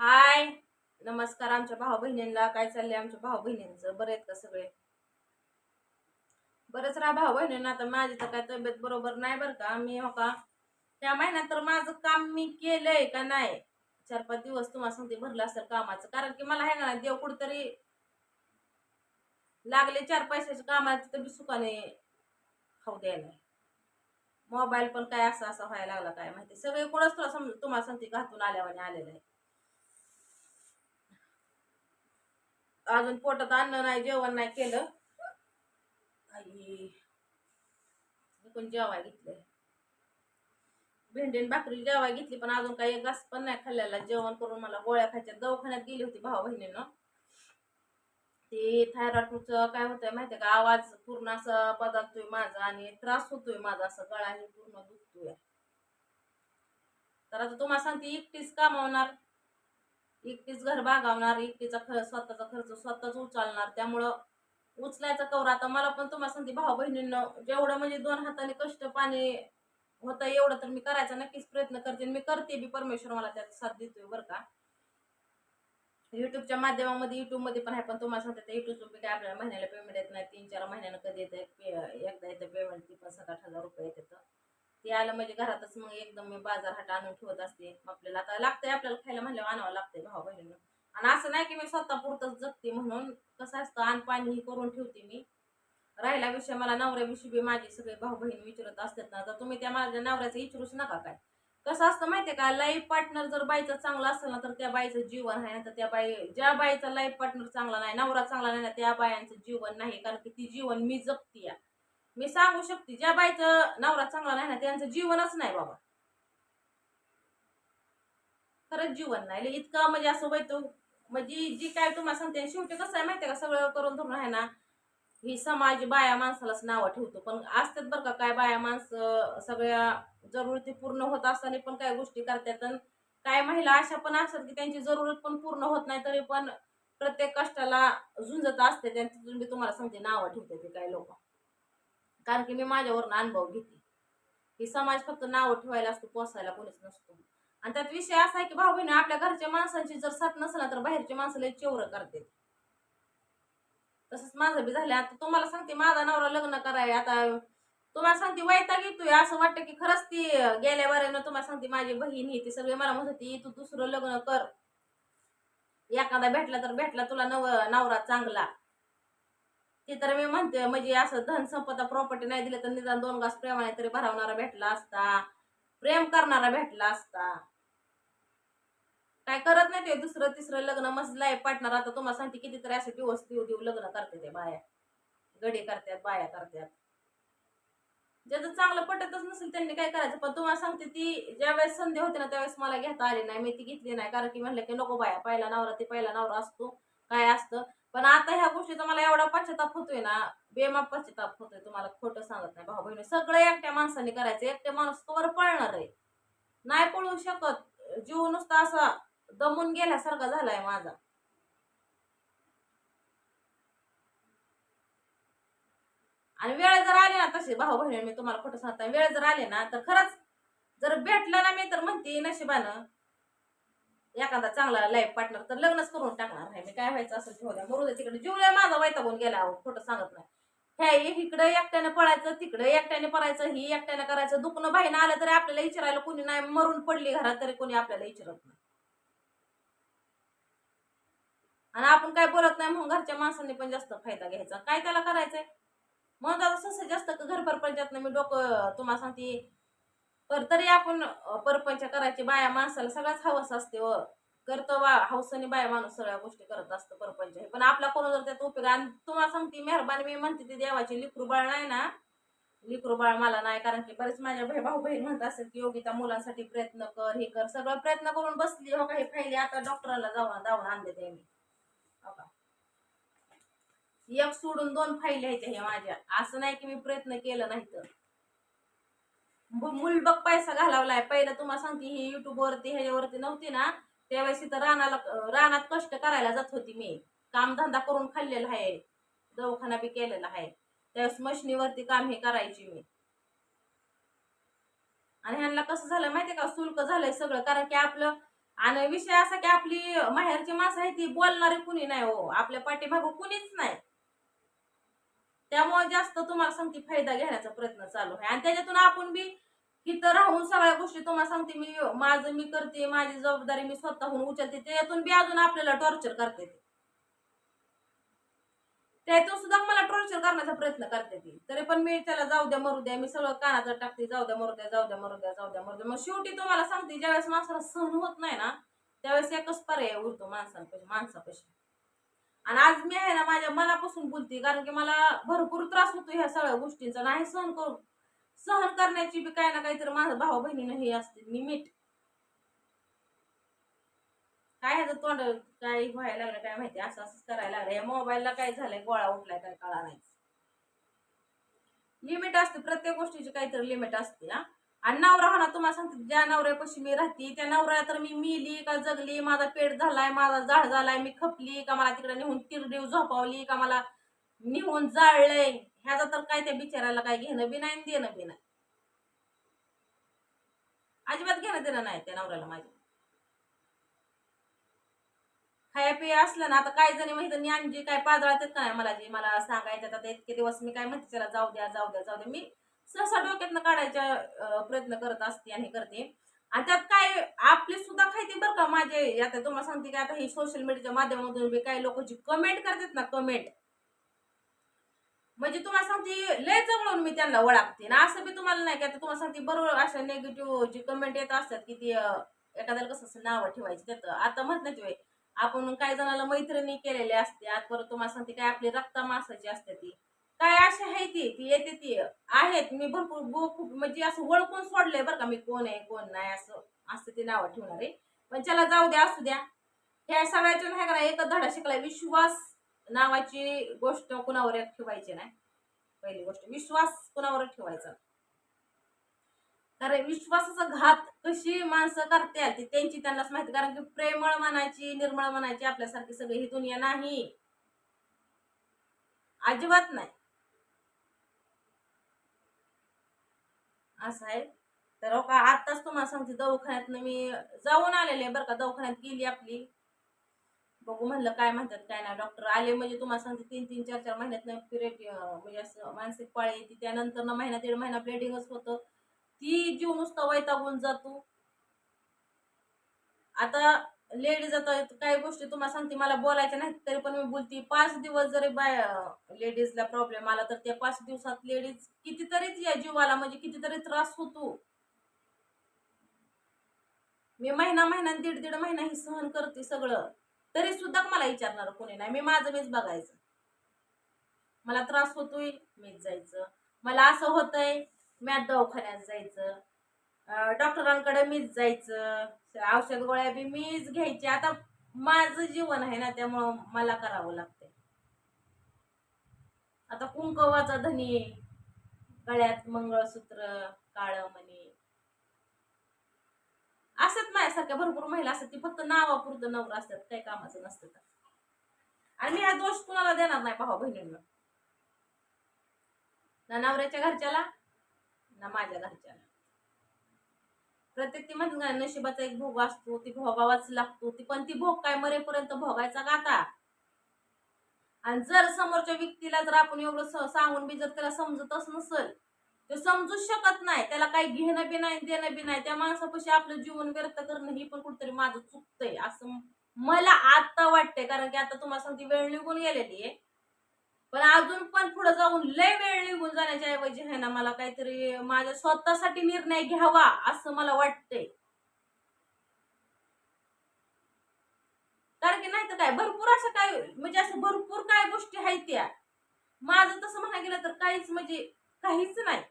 हाय. नमस्कार आमच्या भाऊ बहिणींना काय चाललंय आमच्या भाऊ बहिणींचं बरे आहेत का सगळे? बरंच राहा भाऊ बहिणींना आता माझी तर काय तब्येत बरोबर नाही बरं का. मी हो का? त्या महिन्यात तर माझं काम मी केलंय का नाही? चार पाच दिवस तुम्हाला सांगते भरलं असेल कामाचं. कारण की मला हे का देव कुठतरी लागले चार पैशाच्या कामाला तिथं बी सुखाने खाऊ द्यायला. मोबाईल पण काय असं असं व्हायला लागला काय माहिती. सगळे कोणच तुला समज तुम्हाला सांगते घातून आल्यावाने आलेलं. आहे अजून पोटात अन्न नाही जेवण नाही केलं. आई कोण जेवाय घेतलंय. भेंडीन भाकरी जेवाय घेतली पण अजून काही घास पण नाही खाल्लेला. जेवण करून मला गोळ्या खायच्या दवाखान्यात गेली होती भाऊ बहिणीनं ते थायरॉइडचं काय होतंय माहितीये का? आवाज पूर्ण असं बदलतोय माझा आणि त्रास होतोय माझा. असं गळाही पूर्ण दुखतोय. तर आता तुम्हाला सांगते एकटीच कामावणार. एकटीच घर बागावणार एकटीचा खर्च स्वतःचा खर्च स्वतःच उचलणार त्यामुळं उचलायचा कवर आता मला पण तुम्हाला सांगते भाऊ बहिणींना जेवढं म्हणजे दोन हाताने कष्ट पाणी होतं एवढं तर मी करायचा नक्कीच प्रयत्न करते. आणि मी करते बी परमेश्वर मला त्यात साथ देतोय बरं का. युट्यूबच्या माध्यमामध्ये युट्यूबमध्ये पण आहे पण तुम्हाला सांगते युट्यूबचं बी काय आपल्याला महिन्याला पेमेंट येत नाही तीन चार महिन्यानं कधी येतं एकदा येतं पेमेंट ती पण सात आठ हजार रुपये येतं ते आलं म्हणजे घरातच मग एकदम मी बाजार हाट आणून ठेवत असते. आपल्याला आता लागतंय आपल्याला खायला म्हणल्यावर आणावं लागतंय भाऊ बहिणीनं. आणि असं नाही की मी स्वतः पुरतच जगते म्हणून कसं असतं आण पाणी ही करून ठेवते मी. राहिला विषय मला नवऱ्याविषयी बी माझे सगळे भाऊ बहीण विचारत असतात ना तर तुम्ही त्या माझ्या नवऱ्याचं विचारूच नका काय. कसं असतं माहितीये का लाईफ पार्टनर जर बाईचा चांगला असेल ना तर त्या बाईचं जीवन आहे ना तर त्या बाई ज्या बाईचा लाईफ पार्टनर चांगला नाही नवरा चांगला नाही ना त्या बायांचं जीवन नाही कारण की ती जीवन मी जगते मी सांगू शकते ज्या बाईचं नवरा चांगला नाही ना त्यांचं जीवनच नाही बाबा. खरंच जीवन नाही इतकं म्हणजे असं वैतो म्हणजे जी काय तुम्हाला सांगते शेवटी कसं आहे माहितीये का सगळं करून धरून आहे ना ही समाज बाया माणसालाच नावं ठेवतो. पण असतात बरं का काय बाया माणसं सगळ्या जरुरती पूर्ण होत असताना पण काय गोष्टी करतात आणि काय महिला अशा पण असतात की त्यांची जरुरत पण पूर्ण होत नाही तरी पण प्रत्येक कष्टाला झुंजत असते त्यांचं मी तुम्हाला सांगते नावं ठेवते ते काही लोक. कारण की मी माझ्यावरून अनुभव घेते. ही समाज फक्त नावं ठेवायला असतो पोसायला कोणीच नसतो. आणि त्यात विषय असा आहे की भाऊ बहिणी आपल्या घरच्या माणसांची जर साथ नसला तर बाहेरच्या माणसाला चेवर करते तसंच माझं बी झालं आता तुम्हाला सांगते माझा नवरा लग्न कराय आता तुम्हाला सांगते वैताग येतोय. असं वाटतं की खरंच ती गेल्या बऱ्यानं तुम्हाला सांगते माझी बहीण ही ती सगळी मला म्हणत होती तू दुसरं लग्न कर. एखादा भेटला तर भेटला तुला नव नवरा चांगला. ते तर मी म्हणते म्हणजे असं धन संपदा प्रॉपर्टी नाही दिलं तर निदान दोन घास प्रेमाने तरी भरवणारा भेटला असता. प्रेम करणारा भेटला असता. काय करत नाही ते दुसरं तिसरं लग्न मस्त लाईफ पार्टनर आता तुम्हाला सांगते कितीतरी असे दिवस देऊ देऊ लग्न करते ते बाया. गडी करतात बाया करतात. ज्याचं चांगलं पटतच नसेल त्यांनी काय करायचं? पण तुम्हाला सांगते ती ज्यावेळेस संधी होती ना त्यावेळेस मला घेता आली नाही. मी ती घेतली नाही. कारण की म्हणलं की नको बाया पहिला नवरा ते पहिला नवरा असतो. काय असतं. पण आता ह्या गोष्टीचा मला एवढा पश्चाताप होतोय ना बेमाप पश्चाताप होतोय तुम्हाला खोटं सांगत नाही. भाऊ बहिणी सगळं एकट्या माणसाने करायचं एकट्या माणूस कवर पळणार आहे. नाही पळू शकत. जीव नुसता असा दमून गेल्यासारखा झालाय माझा. आणि वेळ जर आली ना तशी भाऊ बहिणी मी तुम्हाला खोटं सांगता वेळ जर आली ना तर खरंच जर भेटलं ना मी तर म्हणते नशिबानं. एखादा चांगला लाईफ पार्टनर तर लग्नच करून टाकणार नाही. मी काय व्हायचं असं ठेवलं द्या. मरू दे तिकडे जीवला माझा वैतागून गेला अहो खोटं सांगत नाही. ह्या इकडे एकट्याने पळायचं तिकडे एकट्याने पळायचं ही एकट्याने करायचं. दुखणं बाहेर आलं तरी आपल्याला विचारायला कोणी नाही. मरून पडली घरात तरी कोणी आपल्याला विचारत नाही. आणि आपण काय बोलत नाही म्हणून घरच्या माणसांनी पण जास्त फायदा घ्यायचा. काय त्याला करायचंय? म्हणून आता सस जास्त घर नाही मी डोकं तुम्हाला सांगते तर तरी आपण परपंच करायची बाया माणसाला सगळ्याच हवस असते व. करतो बा हौसाने बाया माणूस सगळ्या गोष्टी करत असतं परपंच. हे पण आपला कोण जर त्यात उपयोग आणि तुम्हाला सांगते मेहरबानी मी म्हणते ती देवाची लिखरू बाळ नाही ना. लिखरू बाळ मला नाही कारण की बरेच माझ्या भाई भाऊ बहीण म्हणत असतात की योगिता मुलांसाठी प्रयत्न कर हे कर सगळं प्रयत्न करून बसली. हो काही फायली आता डॉक्टरला जाऊन जाऊन आणले ते मी. हो एक सोडून दोन फायली आहेत हे माझ्या. असं नाही की मी प्रयत्न केलं नाही तर मुलबक पैसा घालावलाय. पहिलं तुम्हाला सांगते ही युट्यूब वरती ह्याच्यावरती नव्हती ना. त्यावेळेस इथं रानाला रानात कष्ट करायला जात होती मी. कामधंदा करून खाल्लेला आहे. दवाखाना बी केलेला आहे. त्यावेळेस मशनीवरती काम हे करायची मी. आणि ह्यांना कसं झालं माहितीये का? शुल्क झालंय सगळं. कारण की आपलं आणि विषय असा की आपली माहेरची माणसं आहे ती बोलणारी कुणी नाही हो. आपल्या पाठीमागं कुणीच नाही. त्यामुळे जास्त तुम्हाला सांगते फायदा घेण्याचा प्रयत्न चालू आहे. आणि त्याच्यातून आपण बी इथं राहून सगळ्या गोष्टी तुम्हाला सांगते मी माझं मी करते माझी जबाबदारी मी स्वतःहून उचलते. त्याच्यातून बी अजून आपल्याला टॉर्चर करते ते. त्यातून सुद्धा मला टॉर्चर करण्याचा प्रयत्न करते ती. तरी पण मी त्याला जाऊ द्या मरू द्या मी सगळं कानात टाकते जाऊ द्या मरू द्या जाऊ द्या मरू द्या जाऊ द्या मरू द्या. मग शेवटी तुम्हाला सांगते ज्यावेळेस माणसाला सहन होत नाही ना त्यावेळेस एकच पर्याय उरतो माणसांपाशी माणसापाशी आणि आज मी आहे ना माझ्या मनापासून बोलते कारण की मला भरपूर त्रास होतो ह्या सगळ्या गोष्टींचा नाही सहन करू सहन करण्याची बी काही ना काहीतरी माझ्या भाऊ बहिणीनं हे असते निमिट काय ह्याचं तोंड काय व्हायला लागलं काय माहिती असं असंच करायला लागलं. या मोबाईलला काय झालंय गोळा उठलाय काय कळा नाही लिमिट असते प्रत्येक गोष्टीची काहीतरी लिमिट असते ना आणि नवरा म्हणा तुम्हाला सांगते ज्या नवऱ्यापाशी मी राहते त्या नवऱ्या तर मी मिली का जगली माझा पेट झालाय माझा जाळ झालाय मी खपली का मला तिकडे नेहून तिरडीव झोपावली का मला निहून जाळलंय ह्याचा तर काय त्या बिचाराला काय घेणं बी नाही आणि देणं बी नाही. अजिबात घेणं देणं नाही त्या नवऱ्याला माझ्या. खाया पिया असलं ना आता काही जणी माहिती आणि जे काय पादळात का नाही मला जे मला सांगायचं आता इतके दिवस मी काय म्हणते त्याला जाऊ द्या जाऊ द्या जाऊ द्या. मी सहसा डोक्यातनं काढायचा प्रयत्न करत असते आणि करते. आणि त्यात काय आपली सुद्धा खायती बरं का माझे. आता तुम्हाला सांगते की आता हे सोशल मीडियाच्या माध्यमातून बी काही लोक जी कमेंट करतात ना कमेंट म्हणजे तुम्हाला सांगते लय जवळून मी त्यांना ओळखते. ना असं बी तुम्हाला नाही की आता तुम्हाला सांगते बरोबर अशा नेगेटिव्ह जी कमेंट येत असतात की ती एखाद्याला कसं नावं ठेवायची त्यात. आता म्हणत नाही ते आपण काही जणाला मैत्रिणी केलेल्या आज परत तुम्हाला सांगते काय आपली रक्ता मासाची असते ती. काय अशी आहे ती? ती येते ती आहेत. मी भरपूर खूप म्हणजे असं ओळखून सोडलंय बरं का मी कोण आहे कोण नाही असं असं ते नावं ठेवणार आहे. पण त्याला जाऊ द्या असू द्या. ह्या सगळ्याच्या नाही का एकच धडा शिकलाय. विश्वास नावाची गोष्ट कुणावर ठेवायची नाही. पहिली गोष्ट विश्वास कुणावर ठेवायचा? कारण विश्वासाचा घात कशी माणसं करतात ती त्यांची त्यांनाच माहिती. कारण की प्रेमळ मनाची निर्मळ मनाची आपल्यासारखी सगळी ही दुनिया नाही. अजिबात नाही. असं आहे. तर हो का आत्ताच तुम्हाला सांगते दवाखान्यातनं मी जाऊन आलेले बरं का दवाखान्यात गेली आपली. बघू म्हणलं काय म्हणतात काय नाही. डॉक्टर आले म्हणजे तुम्हाला सांगते तीन तीन चार चार महिन्यात पिरियड म्हणजे असं मानसिक पाळी येते. त्यानंतर ना महिना दीड महिना ब्लेडिंगच होतं. ती जीव नुसता वैतागून जातो. आता लेडीज आता काही गोष्टी तुम्हाला सांगते मला बोलायच्या नाहीत तरी पण मी बोलते पाच दिवस जरी बाय लेडीजला प्रॉब्लेम आला तर त्या पाच दिवसात लेडीज कितीतरीच या जीवाला म्हणजे कितीतरी त्रास होतो. मी महिना महिना दीड दीड महिना ही सहन करते सगळं. तरी सुद्धा मला विचारणार कोणी नाही मी माझं मीच बघायचं. मला त्रास होतोय मीच जायचं. मला असं होतंय मी दवाखान्यात जायचं. डॉक्टरांकडे मीच जायचं. औषध गोळ्या बी मीच घ्यायची. आता माझं जीवन आहे ना त्यामुळं मला करावं लागतंय. आता कुंकवाचा धनी गळ्यात मंगळसूत्र काळ मणी असतात माझ्यासारख्या भरपूर महिला असतात ती फक्त नावापुरतं नवरा असतात काही कामाचं नसतं तर. आणि मी हा दोष कुणाला देणार नाही भावा बहिणींना. ना नवऱ्याच्या घरच्याला ना माझ्या घरच्याला. प्रत्येक ती म्हणत नशिबाचा एक भोग असतो ती भोगावाच लागतो ती पण ती भोग काय मरेपर्यंत भोगायचा गाता आणि जर समोरच्या व्यक्तीला जर आपण एवढं सांगून बी जर त्याला समजतच नसेल तो समजूच शकत नाही. त्याला काही घेणं बी नाही देणं बी नाही. त्या माणसापाशी आपलं जीवन व्यर्थ करणं ही पण कुठतरी माझं चुकतंय असं मला आता वाटतंय. कारण की आता तुम्हाला सांगते वेळ निघून गेलेली आहे. पण अजून पण पुढे जाऊन लय वेळ निघून जाण्याच्या ऐवजी आहे ना मला काहीतरी माझ्या स्वतःसाठी निर्णय घ्यावा असं मला वाटतंय. कारण की नाही तर काय भरपूर असं काय म्हणजे असं भरपूर काय गोष्टी आहेत त्या. माझं तसं म्हणा गेलं तर काहीच म्हणजे काहीच नाही.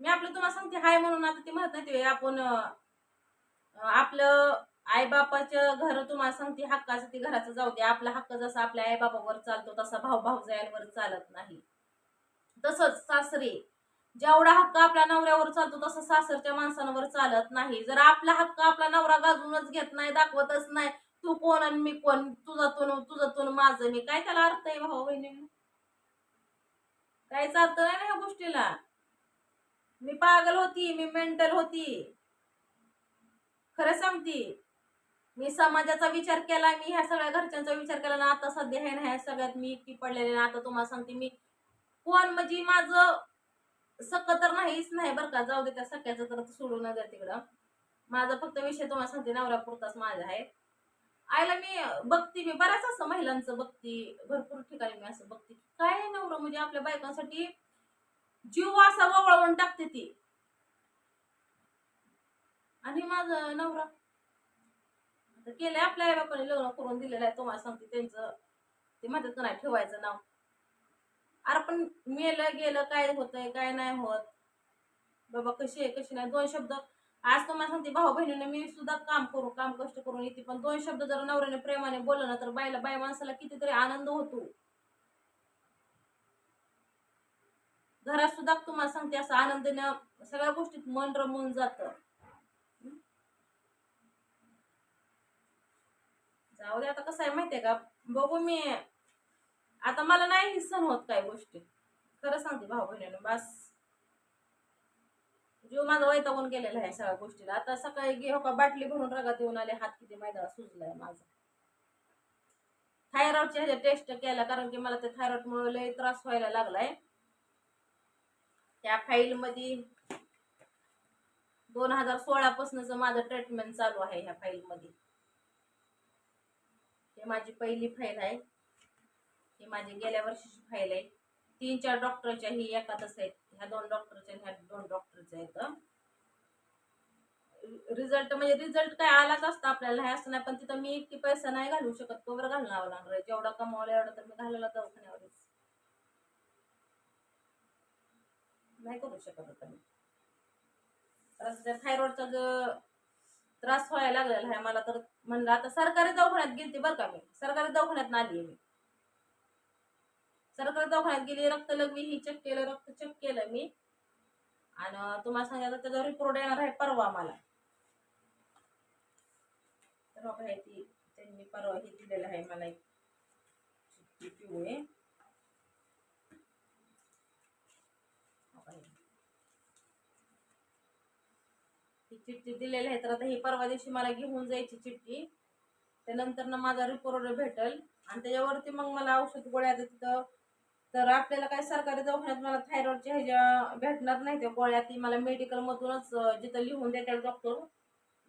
मी आपलं तुम्हाला सांगते हाय म्हणून आता ते म्हणत नाही ते आपण आपलं आई आईबापाचं घर तुम्हाला सांगते हक्काचं ते घराचं जाऊ दे. आपला हक्क जसा आपल्या आईबापावर चालतो तसा भाऊ भाऊजायांवर चालत नाही. तसंच सासरे. जेवढा हक्क आपल्या नवऱ्यावर चालतो तसं सासरच्या माणसांवर चालत नाही. जर आपला हक्क आपला नवरा गाजूनच घेत नाही दाखवतच नाही तू कोण आणि मी कोण? तुझा तू तुझं माझं. मी काय त्याला अर्थ आहे भाऊ बहिणी? काहीच अर्थ नाही ना ह्या गोष्टीला? मी पागल होती मी मेंटल होती. खरं सांगते. मी समाजाचा विचार केला मी ह्या सगळ्या घरच्यांचा विचार केला ना आता सध्या हे ना ह्या सगळ्यात मी एकटी पडलेले ना आता तुम्हाला सांगते मी. कोण म्हणजे माझं सक तर नाहीच नाही बरं का जाऊ दे त्या सख्याचं तर सोडून द्या तिकडं. माझा फक्त विषय तुम्हाला सांगते नवरापुरताच माझा आहे. आईला मी बघते मी बऱ्याच असं महिलांचं बघते भरपूर ठिकाणी मी असं बघते काय नवरं म्हणजे आपल्या बायकांसाठी जीव असा वळवून टाकते ती. आणि माझा नवरा आता केलंय आपल्या आई बापाने लग्न करून दिलेलं आहे तुम्हाला सांगते त्यांचं. ते म्हणतात का नाही ठेवायचं नाव. अरे पण मेलं गेलं काय होतंय काय नाही होत. बाबा कशी आहे कशी नाही? दोन शब्द. आज तुम्हाला सांगते भाऊ बहिणीने मी सुद्धा काम करू काम कष्ट करून येते पण दोन शब्द जर नवऱ्याने प्रेमाने बोललं ना तर बाईला बाई माणसाला कितीतरी आनंद होतो. घरात सुद्धा तुम्हाला सांगते असं आनंदीनं सगळ्या गोष्टीत मन रमून जातं. जाऊ दे आता कसं आहे माहितीये का? बघू मी. आता मला नाही सण होत काय गोष्टी. खरं सांगते भाऊ बहिणीनं बस. जीव माझा वैतागून गेलेला आहे सगळ्या गोष्टीला. आता सकाळी घेऊ हो का बाटली भरून रगात येऊन आले हात किती मैदा सुजलाय माझा. थायरॉइडच्या ह्याच्या टेस्ट केला कारण की मला ते थायरॉइडमुळे लय त्रास व्हायला लागलाय. त्या फाईलमध्ये दोन हजार सोळापासूनच माझं ट्रीटमेंट चालू आहे ह्या फाईलमध्ये ही माझी पहिली फाईल आहे. ही माझी गेल्या वर्षीची फाईल आहे. तीन चार डॉक्टरच्या ही एकातच आहेत. ह्या दोन डॉक्टरच्या ह्या दोन डॉक्टरच्या आहेत. रिझल्ट म्हणजे रिझल्ट काय आलाच असतं आपल्याला हे असं नाही पण तिथं मी इतकी पैसा नाही घालू शकत तोवर घालणार लागणार आहे जेवढा कमावला एवढा तर मी घालायला दवाखान्यावरच. नाही करू शकत आता मी. थायरॉइडचा त्रास व्हायला लागलेला आहे मला तर. म्हणलं आता सरकारी दवाखान्यात गेली बरं का मी. सरकारी दवाखान्यात आली मी. सरकारी दवाखान्यात गेली रक्त लगवी ही चेक केलं रक्त चेक केलं मी. आणि तुम्हाला सांगायचं त्याचा रिपोर्ट येणार आहे परवा मला तर बघा ती त्यांनी परवा हे दिलेलं आहे मला एक पिवळे बघा हे. ही चिठ्ठी दिलेली आहे तर आता ही परवा दिवशी मला घेऊन जायची चिठ्ठी. त्यानंतर ना माझा रिपोर्ट भेटल. आणि त्याच्यावरती मग मला औषध गोळ्या तिथं तर आपल्याला काय सरकारी दवाखान्यात मला थायरॉइडच्या ह्याच्या भेटणार नाही त्या गोळ्या. ती मला मेडिकलमधूनच जिथं लिहून देतात डॉक्टर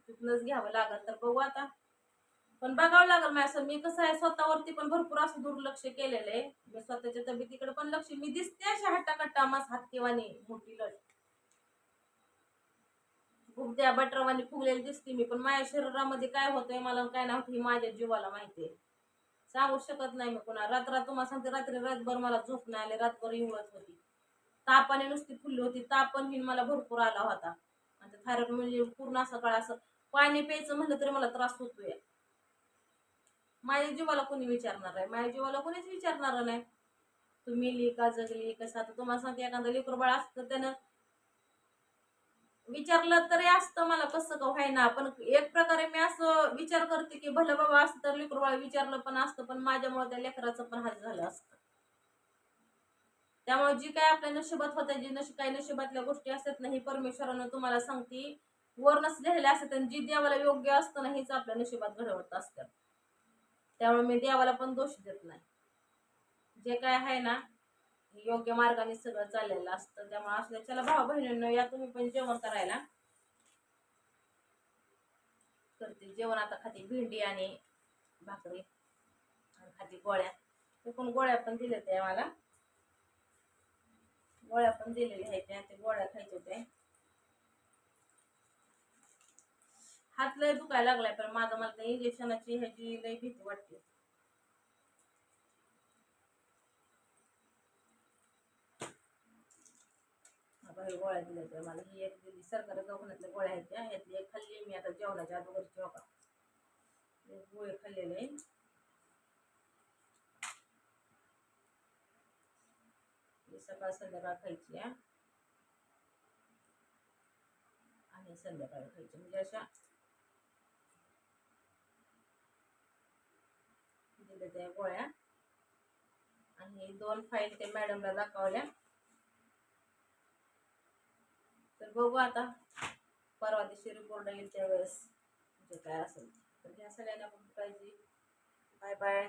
तिथूनच घ्यावं लागेल. तर बघू आता. पण बघावं लागेल मी असं मी कसं आहे स्वतःवरती पण भरपूर असं दुर्लक्ष केलेलं आहे. मी स्वतःच्या तब्येतीकडे पण लक्ष मी दिसते अशा हट्टाकट्टा मास हातकेवानी मोठी लट खूप त्या बटरवानी फुगलेली दिसते मी पण माझ्या शरीरामध्ये काय होतंय मला काय नाही होत हे माझ्या जीवाला माहिती आहे. सांगू शकत नाही मी पुन्हा रात्र तुम्हाला सांगते रात्री रातभर मला झोप नाही आले रातभर हिवळत होती. तापाने नुसती फुलली होती तापण ही मला भरपूर आला होता. आणि थायरॉइड म्हणजे पूर्ण असं काळ असं पाणी प्यायचं म्हणलं तरी मला त्रास होतोय. माझ्या जीवाला कोणी विचारणार आहे माझ्या जीवाला कोणीच विचारणार नाही. तू मिली का जगली कसं? आता तुम्हाला सांगते एखादं लेकर बाळ असतं त्यानं विचारलं तरी असतं मला कसं का व्हायना? पण एक प्रकारे मी असं विचार करते की भलं बाबा असतं तर लेकर विचारलं पण असतं पण माझ्यामुळे त्या लेकराचं पण हात झालं असतं. त्यामुळे जी काय आपल्या नशिबात होत्या जी नशी काही नशिबातल्या गोष्टी असतात ना ही परमेश्वरानं तुम्हाला सांगते. वरनच लिहिलेल्या असतात आणि जी देवाला योग्य असतं ना हीच आपल्या नशिबात घडवत असतात. त्यामुळे मी देवाला पण दोष देत नाही. जे काय आहे ना योग्य मार्गाने सगळं चाललेलं असतं. त्यामुळे असल्या चला भाऊ बहिणींना या तुम्ही पण जेवण करायला. करते. जेवण आता खाते. भेंडी आणि भाकरी. आणि खाते गोळ्या. एकूण गोळ्या पण दिल्या त्या मला. गोळ्या पण दिलेल्या आहेत. त्या ते गोळ्या खायच्या होत्या हात लय दुखायला लागलाय पण माझा मला इंजेक्शनाची ह्याची लय भीती वाटते. आता हे गोळ्या दिल्या होत्या मला ही एक दिली. सरकारी दवाखान्यातल्या गोळ्या आहेत त्या. ह्यातली एक खाल्ली मी आता जेवणाच्या अगोदरची हो का गोळे खाल्लेले सकाळ संध्याकाळ खायची आहे. आणि संध्याकाळी खायची. म्हणजे अशा दिल्या त्या गोळ्या. आणि दोन फाईल ते मॅडमला दाखवल्या. तर बघू आता. परवा दिवशी रिपोर्ट येईल त्यावेळेस. जे काय असेल. तर ह्या सगळ्यांना पण पाहिजे. Bye bye